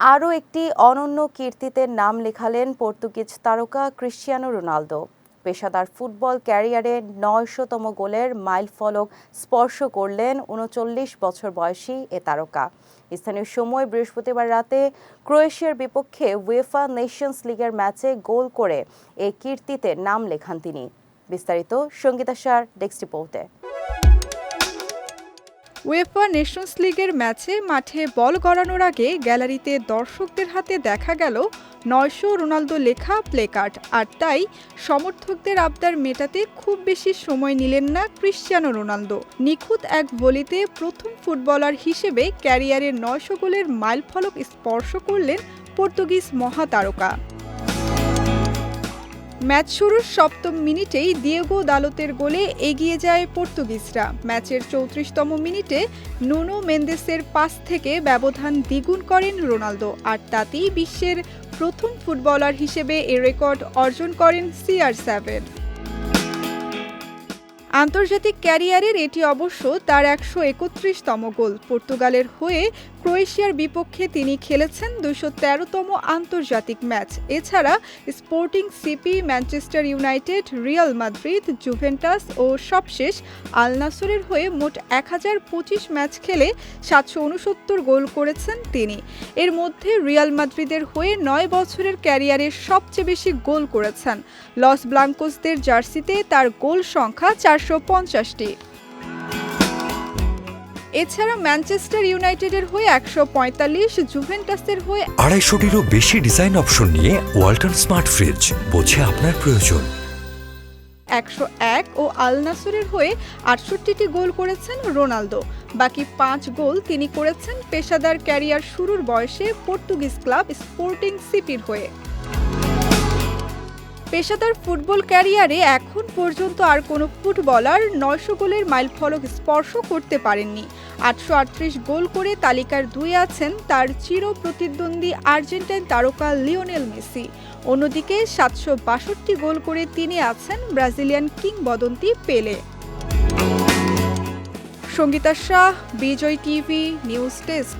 আরও একটি অনন্য কীর্তিতে নাম লেখালেন পর্তুগিজ তারকা ক্রিশ্চিয়ানো রোনালদো। পেশাদার ফুটবল ক্যারিয়ারে নয়শোতম গোলের মাইলফলক স্পর্শ করলেন উনচল্লিশ বছর বয়সী এ তারকা। স্থানীয় সময় বৃহস্পতিবার রাতে ক্রোয়েশিয়ার বিপক্ষে ওয়েফা নেশনস লিগের ম্যাচে গোল করে এই কীর্তিতে নাম লেখান তিনি। বিস্তারিত সঙ্গীতা সার ডেস্ক রিপোর্টে। উয়েফা নেশনস লিগের ম্যাচে মাঠে বল গড়ানোর আগে গ্যালারিতে দর্শকদের হাতে দেখা গেল নয়শো রোনালদো লেখা প্লেকার্ড আর তাই সমর্থকদের আবদার মেটাতে খুব বেশি সময় নিলেন না ক্রিশ্চিয়ানো রোনালদো। নিখুঁত এক ভলিতে প্রথম ফুটবলার হিসেবে ক্যারিয়ারের নয়শো গোলের মাইলফলক স্পর্শ করলেন পর্তুগিজ মহাতারকা। ম্যাচ শুরুর সপ্তম মিনিটেই দিয়েগো দালতের গোলে এগিয়ে যায় পর্তুগিজরা। ম্যাচের চৌত্রিশতম মিনিটে নুনো মেন্দেসের পাস থেকে ব্যবধান দ্বিগুণ করেন রোনালদো, আর তাতেই বিশ্বের প্রথম ফুটবলার হিসেবে এ রেকর্ড অর্জন করেন সিআর সেভেন। আন্তর্জাতিক ক্যারিয়ারের এটি অবশ্য তার একশো একত্রিশতম গোল। পর্তুগালের হয়ে ক্রোয়েশিয়ার বিপক্ষে তিনি খেলেছেন দুশো তেরোতম আন্তর্জাতিক ম্যাচ। এছাড়া Sporting CP, Manchester United, Real Madrid, Juventus ও সবশেষ আল নাসরের হয়ে মোট এক হাজার পঁচিশ ম্যাচ খেলে সাতশো উনসত্তর গোল করেছেন তিনি। এর মধ্যে রিয়াল মাদ্রিদের হয়ে নয় বছরের ক্যারিয়ারে সবচেয়ে বেশি গোল করেছেন। লস ব্লাঙ্কোসদের জার্সিতে তার গোল সংখ্যা চারশো পঞ্চাশটি। এছাড়া ম্যানচেস্টার ইউনাইটেডের হয়ে একশো পঁয়তাল্লিশ জুভেন্টাসের হয়ে আড়াইশোটিরও বেশি ডিজাইন অপশন নিয়ে ওয়াল্টন স্মার্ট ফ্রিজ বোঝে আপনার প্রয়োজন। একশো এক ও আল নাসরের হয়ে আটষট্টিটি গোল করেছেন রোনালদো। বাকি পাঁচ গোল তিনি করেছেন পেশাদার ক্যারিয়ার শুরুর বয়সে পর্তুগিজ ক্লাব স্পোর্টিং সিপির হয়ে। পেশাদার ফুটবল ক্যারিয়ারে এখন পর্যন্ত আর কোনো ফুটবলার নয়শো গোলের মাইলফলক স্পর্শ করতে পারেননি। আটশো আটত্রিশ গোল করে তালিকার দুই আছেন তার চির প্রতিদ্বন্দ্বী আর্জেন্টাইন তারকা লিওনেল মেসি। অন্যদিকে সাতশো বাষট্টি গোল করে তিনি আছেন ব্রাজিলিয়ান কিংবদন্তি Pele. Sangeeta Shah, Bijoy TV, news desk.